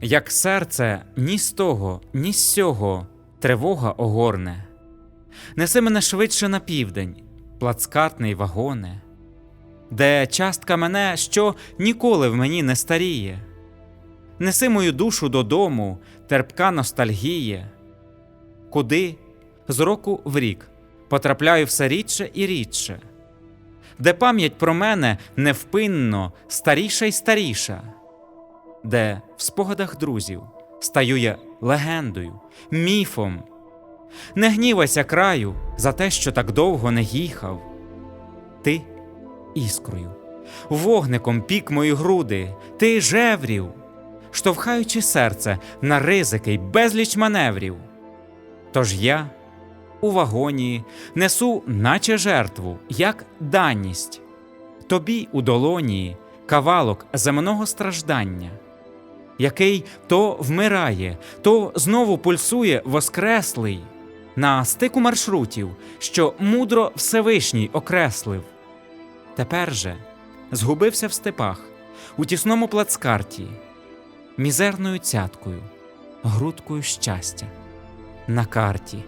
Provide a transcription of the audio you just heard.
Як серце ні з того, ні з сього тривога огорне. Неси мене швидше на південь, плацкартний вагоне, де частка мене, що ніколи в мені не старіє. Неси мою душу додому, терпка ностальгіє, куди з року в рік потрапляю все рідше і рідше, де пам'ять про мене невпинно старіша й старіша, де в спогадах друзів стаю я легендою, міфом. Не гнівайся краю за те, що так довго не їхав. Ти іскрою, вогником пік мої груди, ти жеврів, штовхаючи серце на ризики й безліч маневрів. Тож я у вагоні несу, наче жертву, як даність, тобі у долоні кавалок земного страждання, який то вмирає, то знову пульсує воскреслий на стику маршрутів, що мудро Всевишній окреслив. Тепер же згубився в степах, у тісному плацкарті, мізерною цяткою, грудкою щастя на карті.